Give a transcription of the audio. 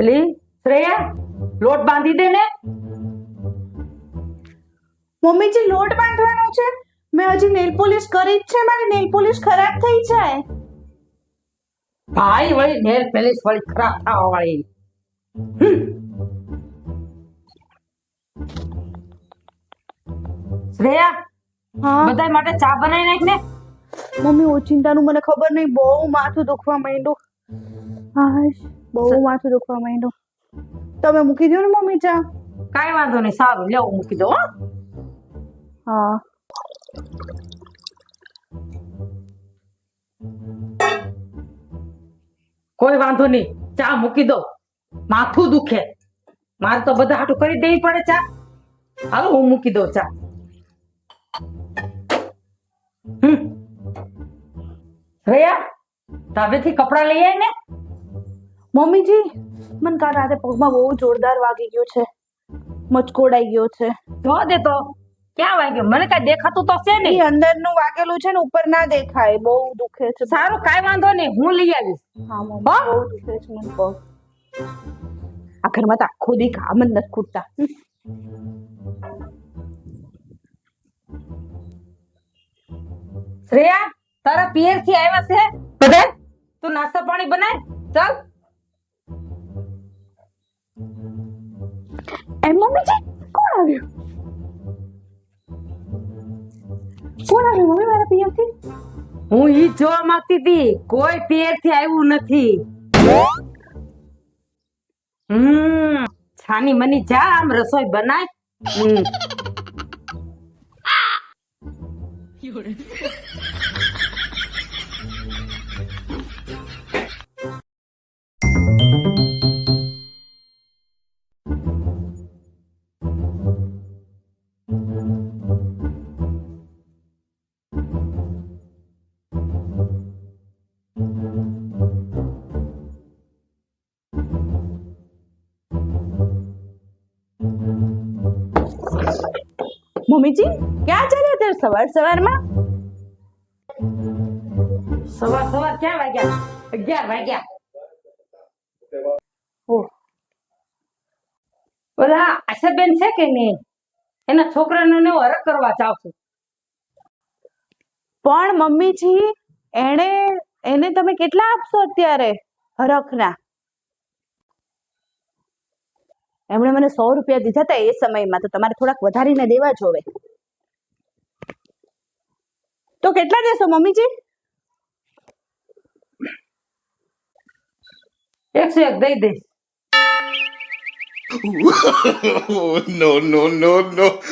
એલી શ્રેયા લોટ બાંધી દે ને. મમ્મીજી લોટ બાંધવાનો છે મેં હજી નેલ પોલિશ કરી જ છે મારી નેલ પોલિશ ખરાબ થઈ જાય. ભાઈ વળી નેલ પોલિશ વળી ખરાબ થવા વાળી શ્રેયા હા? બધા માટે ચા બનાવી નાખ ને. મમ્મી ઓચિંતાનું મને ખબર નહીં બહુ માથું દુખવા માંડ્યું. હાશ બહુ માથું દુખવા માંડ્યું. તમે મૂકી દો ને મમ્મી ચા? કાઈ વાંધો નહીં સારું લેવો મૂકી દો હા. કોઈ વાંધો નહીં ચા મૂકી દો માથું દુખે. મારે તો બધા હાટું કરી દેવી પડે ચા. હાલો હું મૂકી દઉં ચા. હમ. શ્રેયા ધાબેથી કપડા લઈ આવીને ને. મમ્મીજી મને કાલ રાતે પગમાં બહુ જોરદાર વાગી ગયો છે. મચકોડાઈ ગયો છે. જોવા દે તો. ક્યાં વાગ્યો? મને કઈ દેખાતું તો છે એ અંદરનું વાગેલું છે ને ઉપર ના દેખાય. બહુ દુખે છે. સારું કાંઈ વાંધો નહીં હું લઈ આવીશ. હા મમ્મી બહુ દુખે છે મને પગ આ ઘરમાં તો આખો દી કામ જ નથી ખૂટતા. શ્રેયા તારા પિયરથી આવ્યા છે? બધા? તું નાસ્તા પાણી બનાય? ચાલ. એ મમ્મીજી કોણ આવ્યું? કોણ આવ્યું? મમ્મી મારા પિયરથી? હું ઈ જોવા માંગતી હતી. કોઈ પિયરથી આવ્યું નથી. હમ છાની મની જા આમ રસોઈ બનાય. હમ. મમ્મીજી ક્યાં ચાલ્યા અત્યારે સવાર સવારમાં? સવાર સવાર ક્યાં વાગ્યા? અગિયાર વાગ્યા. ઓલા આશાબેન છે કે નહીં? એના છોકરાનો ને હું હરખ કરવા જાઉં છું. પણ મમ્મીજી એણે એને તમે કેટલા આપશો અત્યારે હરખના? એમણે મને સો રૂપિયા દીધા હતા એ સમયમાં તો તમારે થોડાક વધારીને દેવા જોવે. તો કેટલા દેશો મમ્મીજી? એકસો એક દઈ દઈશ no, no, no, no.